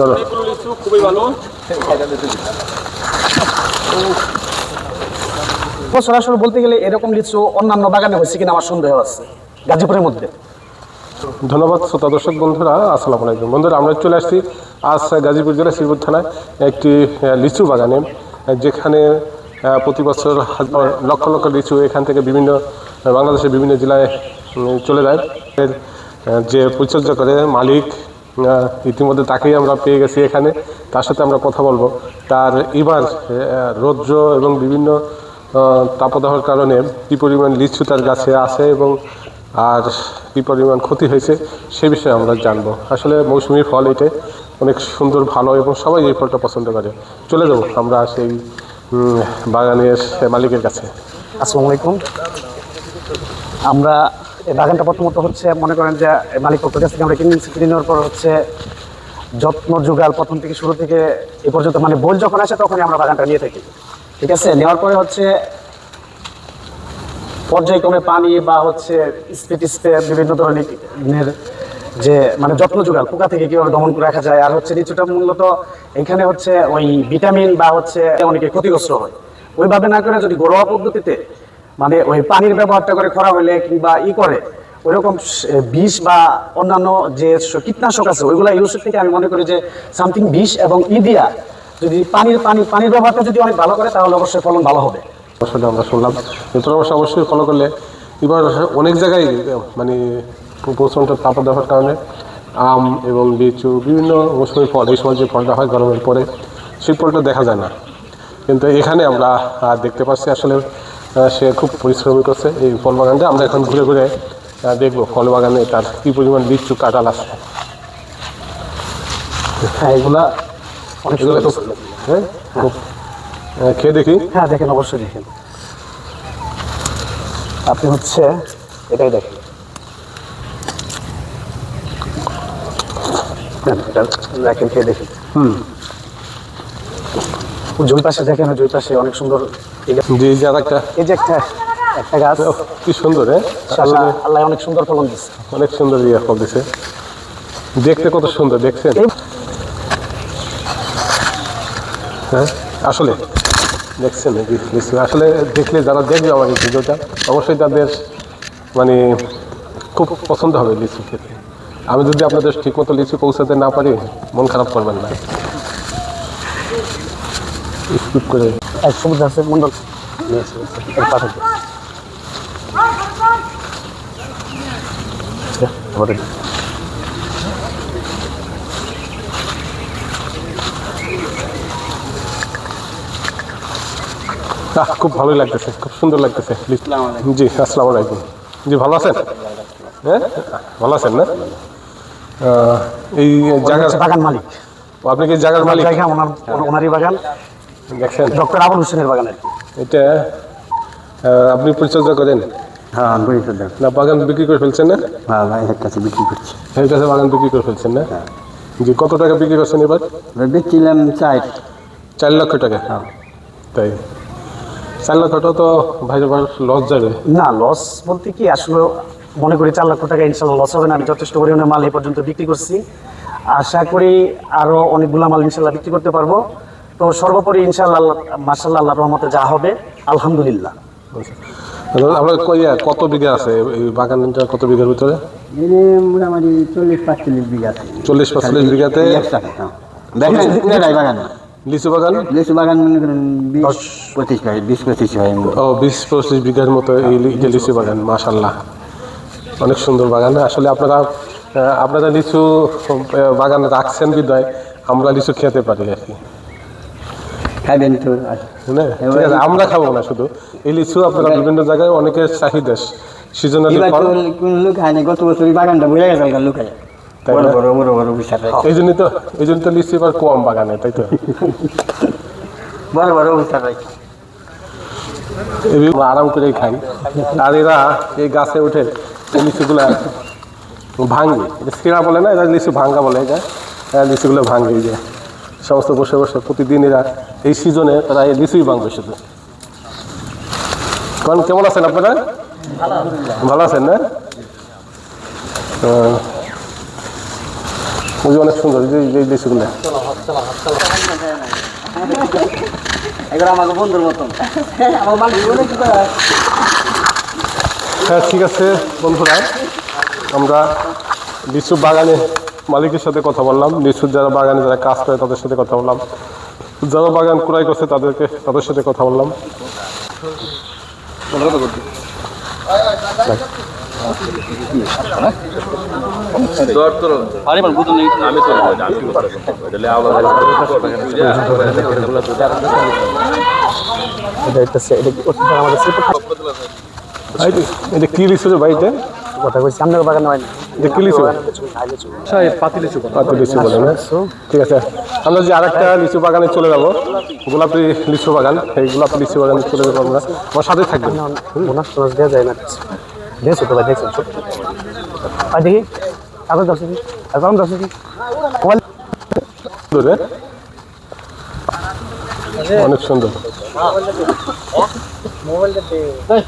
ধরো। খুবই ভালো সরাসরি বলতে গেলে এরকম লিচু অন্যান্য বাগানে হয়েছে কিনা আমার সন্দেহ আছে গাজীপুরের মধ্যে। ধন্যবাদ শ্রোতা দর্শক বন্ধুরা আসসালামু আলাইকুম। বন্ধুরা আমরা চলে আসছি আজ গাজীপুর জেলা শ্রীপুর থানায় একটি লিচু বাগানে যেখানে প্রতি বছর লক্ষ লক্ষ লিচু এখান থেকে বিভিন্ন বাংলাদেশের বিভিন্ন জেলায় চলে যায়। যে পরিচর্যা করে মালিক ইতিমধ্যে তাকেই আমরা পেয়ে গেছি এখানে। তার সাথে আমরা কথা বলব। তার এবার রৌদ্র এবং বিভিন্ন তাপদাহর কারণে কী পরিমাণ লিচু তার গাছে আছে এবং আর কী পরিমাণ ক্ষতি হয়েছে, সে বিষয়ে আমরা জানব। আসলে মৌসুমি ফল এটা অনেক সুন্দর, ভালো এবং সবাই এই ফলটা পছন্দ করে। চলে যাব আমরা সেই বাগানের মালিকের কাছে। আসসালামু আলাইকুম। আমরা এই বাগানটা প্রথমত হচ্ছে মনে করেন যে মালিক পক্ষের কাছ থেকে আমরা কিনে কিনে নেওয়ার পর হচ্ছে যত্ন যুগাল প্রথম থেকে শুরু থেকে এ পর্যন্ত মানে বই যখন আসে তখনই আমরা বাগানটা নিয়ে থাকি। ঠিক আছে? নেওয়ার পরে হচ্ছে পর্যায়ক্রমে পানি বা হচ্ছে স্প্রে স্প্রে বিভিন্ন ধরনের যে মানে যত্ন যুগাল, পোকা থেকে কীভাবে দমন করে রাখা যায়, আর হচ্ছে লিচুটা মূলত এখানে হচ্ছে ওই ভিটামিন বা হচ্ছে অনেকে ক্ষতিগ্রস্ত হয়। ওইভাবে না করে যদি ঘরোয়া পদ্ধতিতে মানে ওই পানির ব্যবহারটা করে খরা হলে কিংবা ই করে ওইরকম বিষ বা অন্যান্য যে কীটনাশক আছে, ওইগুলো ইউজ থেকে আমি মনে করি যে সামথিং বিষ এবং ই দিয়া যদি পানির, পানি, পানির ব্যবহারটা যদি অনেক ভালো করে, তাহলে অবশ্যই ফলন ভালো হবে। আমরা শুনলাম। এই পরামর্শ অবশ্যই ফলো করলে এবার অনেক জায়গায় মানে প্রচণ্ড দেওয়ার কারণে আম এবং লিচু, বিভিন্ন মৌসুমি ফল, এই সময় যে ফলটা হয় গরমের পরে, সেই ফলটা দেখা যায় না। কিন্তু এখানে আমরা দেখতে পাচ্ছি আসলে সে খুব পরিশ্রমী করছে এই ফল বাগানটা। আমরা এখন ঘুরে ঘুরে দেখব ফল বাগানে তার কী পরিমাণ লিচু কাটাল আছে। হ্যাঁ এগুলা এগুলো হ্যাঁ খুব খেয়ে দেখি। হ্যাঁ দেখেন অবশ্যই দেখেন। আপনি হচ্ছে এটাই দেখেন। এটা দেখেন খেয়ে দেখেন। হুম। জুই পাশে দেখেন জুই পাশে অনেক সুন্দর জি আর একটা এই যে একটা একটা গাছ। কি সুন্দর হ্যাঁ? আল্লাহ আল্লাহ অনেক সুন্দর ফলন দিচ্ছে অনেক সুন্দর ইয়ে ফল দিছে দেখতে কত সুন্দর দেখছেন? হ্যাঁ? আসলে দেখছেন আসলে দেখলে যারা দেখবে আমার এই ভিডিওটা অবশ্যই তাদের মানে খুব পছন্দ হবে লিচু খেতে আমি যদি আপনাদের ঠিকমতো লিচু পৌঁছাতে না পারি মন খারাপ করবেন না। স্কিপ করে এক আছে মন্ডল। আহ, খুব ভালোই লাগতেছে খুব সুন্দর লাগতেছে। জি আসসালামু আলাইকুম। জি ভালো আছেন? হ্যাঁ? ভালো আছেন না? এই জায়গা বাগান মালিক। আপনি কি জায়গার মালিক? ওনারই বাগান। ডক্টর আবুল হোসেনের বাগান আর কি। এটা আপনি পরিচর্যা করেন? হ্যাঁ দেন না বাগান বিক্রি করে ফেলছেন না? হ্যাঁ ভাইয়ের কাছে বিক্রি করছি। এর কাছে বাগান বিক্রি করে ফেলছেন না? জি কত টাকা বিক্রি করছেন এবার? বেচছিলাম চাই চার লক্ষ টাকা? হ্যাঁ। তাই। চার লক্ষটা তো ভাই এবার লস যাবে। না লস বলতে কি আসলে মনে করি চার লক্ষ টাকা ইনশাল্লাহ লস হবে না। আমি যথেষ্ট পরিমাণে মাল এই পর্যন্ত বিক্রি করছি। আশা করি আরও অনেকগুলো মাল ইনশাল্লাহ বিক্রি করতে পারব। তো সর্বোপরি ইনশাল্লাহ মার্শাল্লাহ আল্লাহ রহমতে যা হবে আলহামদুলিল্লাহ। কই কত বিঘা আছে? এই বাগানটা কত বিঘার ভিতরে? মোটামুটি চল্লিশ পাঁচচল্লিশ বিঘা চল্লিশ পাঁচচল্লিশ বিঘাতে? হ্যাঁ। বাগান। লিচু বাগান? লিচু বাগান মনে করেন বিশ পঁচিশ হয় বিশ পঁচিশ হয় ও বিশ পঁচিশ বিঘার মতো এই লিচু বাগান মাশাল্লাহ অনেক সুন্দর বাগান। আসলে আপনারা আপনারা লিচু বাগান রাখছেন বিদায় আমরা লিচু খেতে পারি আর কি। খাবেন তো না, আমরা খাব না শুধু। এই লিচু আপনারা বিভিন্ন জায়গায় অনেকের চাহিদা সিজনালি কোন লোক হয় না গত বছর বাগানটা বুঝে গেছে লোক হয় এই তো এই জন্য তো লিচু এবার কম বাগানে তাই তো। বড় বড় আরাম করেই খাই। আর এরা এই গাছে উঠে লিচুগুলা এটা সিরা বলে না লিচু ভাঙ্গা বলে এটা। লিচুগুলো ভাঙ্গে এই যে। সমস্ত বসে বসে প্রতিদিন এরা এই সিজনে তারা এই লিচুই ভাঙবে শুধু কারণ কেমন আছেন আপনারা? ভালো আছেন না? যে অনেক সুন্দর যে লিচুগুলো। আমাকে বন্ধুর মতন। হ্যাঁ ঠিক আছে বন্ধুরা আমরা লিচু বাগানে মালিকের সাথে কথা বললাম লিচুর যারা বাগানে যারা কাজ করে তাদের সাথে কথা বললাম। যারা বাগান ক্রয় করছে তাদেরকে তাদের সাথে কথা বললাম। এটা কি ওষুধ আমাদের শিল্প এই যে- এটা কি লিচু রে ভাই এটা কথা কইছি আপনার বাগান হয় না। এটা কি লিচু পাতি লিচু বলে না? ঠিক আছে। আমরা যে আরেকটা লিচু বাগানে চলে যাব গোলাপি লিচু বাগান। এই গোলাপি লিচু বাগানে চলে যাব আমরা। আমার সাথে থাকবেন। বোনাস টোনাস দেওয়া যায় না দেখছ তো ভাই দেখছ আর দেখি তারপর দশ কি তারপর দশ কি অনেক সুন্দর। ভাই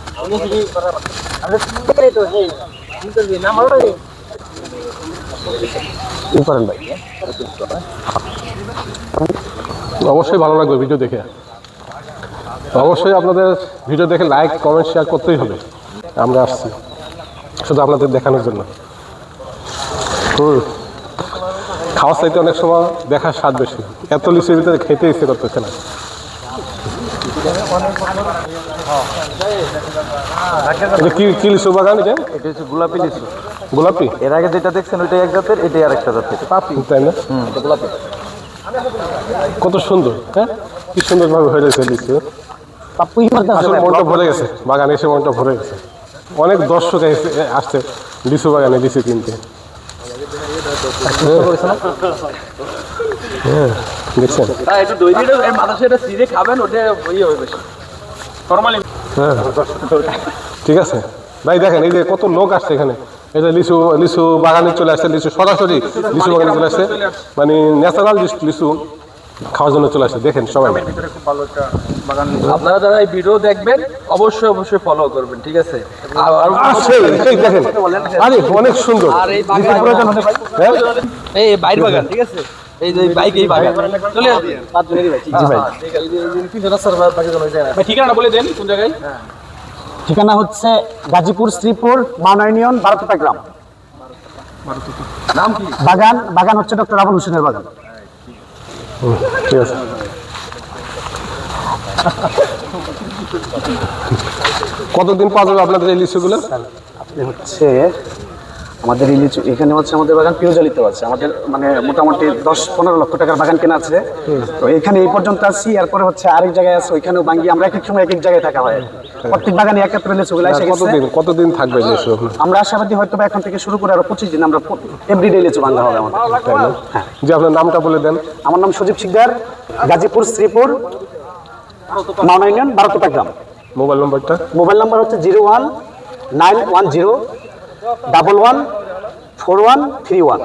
অবশ্যই ভালো লাগবে ভিডিও দেখে। অবশ্যই আপনাদের ভিডিও দেখে লাইক কমেন্ট শেয়ার করতেই হবে। আমরা আসছি। শুধু আপনাদের দেখানোর জন্য। হুম। খাওয়ার চাইতে অনেক সময় দেখার স্বাদ বেশি। এত লিচুর ভিতরে খেতে ইচ্ছে করতেছে না। এটা কি কি লিচু বাগান এটা? এটা হচ্ছে গোলাপি লিচু। গোলাপি? এর আগে যেটা দেখছেন এক জাতের এটাই আরেকটা জাতের। পাপি। তাই না? কত সুন্দর হ্যাঁ? কি সুন্দরভাবে হয়ে রয়েছে লিচু। আসলে মনটা ভরে গেছে বাগানে এসে মনটা ভরে গেছে। অনেক দর্শক এসে- আসছে লিচু বাগানে লিচু কিনতে। হ্যাঁ। দেখছেন হ্যাঁ একটু দই দিয়ে এর মাথা সিরে খাবেন ওটা ইয়ে হবে হ্যাঁ। ঠিক আছে। ভাই দেখেন এই যে কত লোক আসছে এখানে। এটা লিচু লিচু বাগানে চলে আসছে লিচু সরাসরি লিচু বাগানে চলে আসছে। মানে ন্যাচারাল লিচু খাওয়ার জন্য চলে আসছে। দেখেন সবাই। আপনারা যারা এই ভিডিও দেখবেন অবশ্যই অবশ্যই ফলো করবেন ঠিক আছে? আর- আর এই দেখেন। আরে অনেক সুন্দর। আর এই বাগান হ্যাঁ এই বাইর বাগান ঠিক আছে? এই যে বাইক এই চলে আসবে। জি ভাই। ভাই। ঠিকানা বলে দেন কোন জায়গায়? ঠিকানা হচ্ছে গাজীপুর শ্রীপুর মাওনা ইউনিয়ন বারোটা গ্রাম। নাম কি? বাগান বাগান হচ্ছে ডক্টর আবুল হোসেনের বাগান। ঠিক আছে। কতদিন পাওয়া যাবে আপনাদের এই লিচুগুলো আপনি হচ্ছে আমাদের এই লিচু এখানে হচ্ছে আমাদের বাগান পিওজালিতে আছে। আমাদের মানে মোটামুটি দশ পনেরো লক্ষ টাকার বাগান কেনা আছে। তো এখানে এই পর্যন্ত আসছি এরপরে হচ্ছে আরেক জায়গায় আছে ওইখানেও বাঙ্গি আমরা এক এক সময় এক এক জায়গায় থাকা হয়। প্রত্যেক বাগানে একাত্তর লিচুগুলো এসে গেছে। কতদিন কতদিন থাকবে লিচু আমরা আশাবাদী হয়তো এখন থেকে শুরু করে আরও পঁচিশ দিন আমরা এভরিডে লিচু বাঙ্গা হবে আমাদের। যে আপনার নামটা বলে দেন। আমার নাম সুদীপ শিকদার গাজীপুর শ্রীপুর মাওনা ইউনিয়ন বারোটা গ্রাম। মোবাইল নম্বরটা? মোবাইল নাম্বার হচ্ছে zero one nine one zero double one four one three one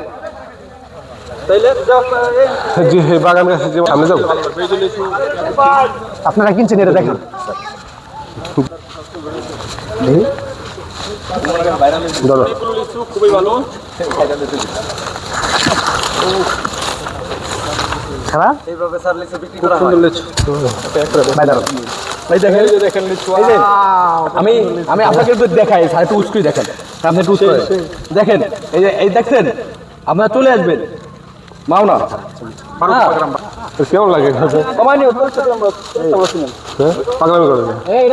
জি বাগান গাছে সামনে যাব। আপনারা কিনছেন এটা দেখেন। এইভাবে স্যার লিচু বিক্রি করা হয়। দাঁড়ান। দেখেন এই দেখেন এই আমি আমি আপনাকে একটু দেখাই স্যার একটু উস্কুই দেখেন। আপনি একটু দেখেন এই যে এই দেখছেন? আপনারা চলে আসবেন। মাওনা হ্যাঁ কেমন লাগে হ্যাঁ পাগলামি করে হ্যাঁ,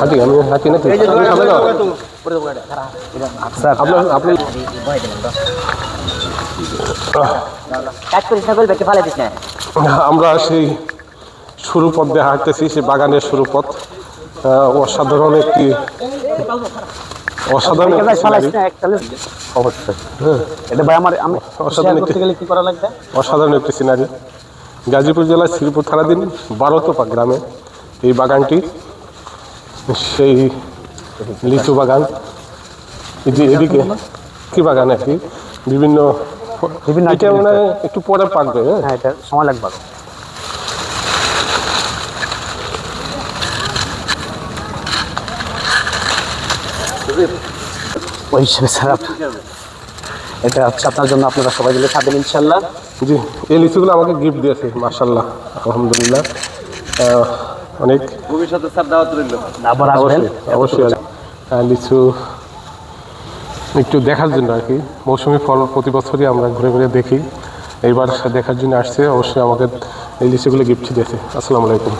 হাতি হাতি নাকি আপনি আমরা সেই শুরু পথ দিয়ে হাঁটতেছি সেই বাগানের শুরু পথ অসাধারণ একটি অসাধারণ অসাধারণ একটি- সিনারি। গাজীপুর জেলার শ্রীপুর থানাধীন বারোতোপা গ্রামে এই বাগানটি সেই লিচু বাগান। যে এদিকে কি বাগান আর কি বিভিন্ন এটা মানে একটু পরে পাকবে হ্যাঁ? হ্যাঁ এটা সময় লাগবে ওই হিসেবে স্যার এটা হচ্ছে আপনার জন্য আপনারা সবাই মিলে খাবেন ইনশাল্লাহ জি এই লিচুগুলো আমাকে গিফট দিয়েছে মার্শাল্লাহ আলহামদুলিল্লাহ। অনেক। ভবিষ্যতে স্যার দাওয়াত রইল। আবার আসবেন? অবশ্যই অবশ্যই লিচু একটু দেখার জন্য আর কি। মৌসুমি ফল প্রতি বছরই আমরা ঘুরে ঘুরে দেখি। এইবার দেখার জন্য আসছে অবশ্যই আমাকে এই লিচুগুলো গিফট দিয়েছে। আসসালামু আলাইকুম।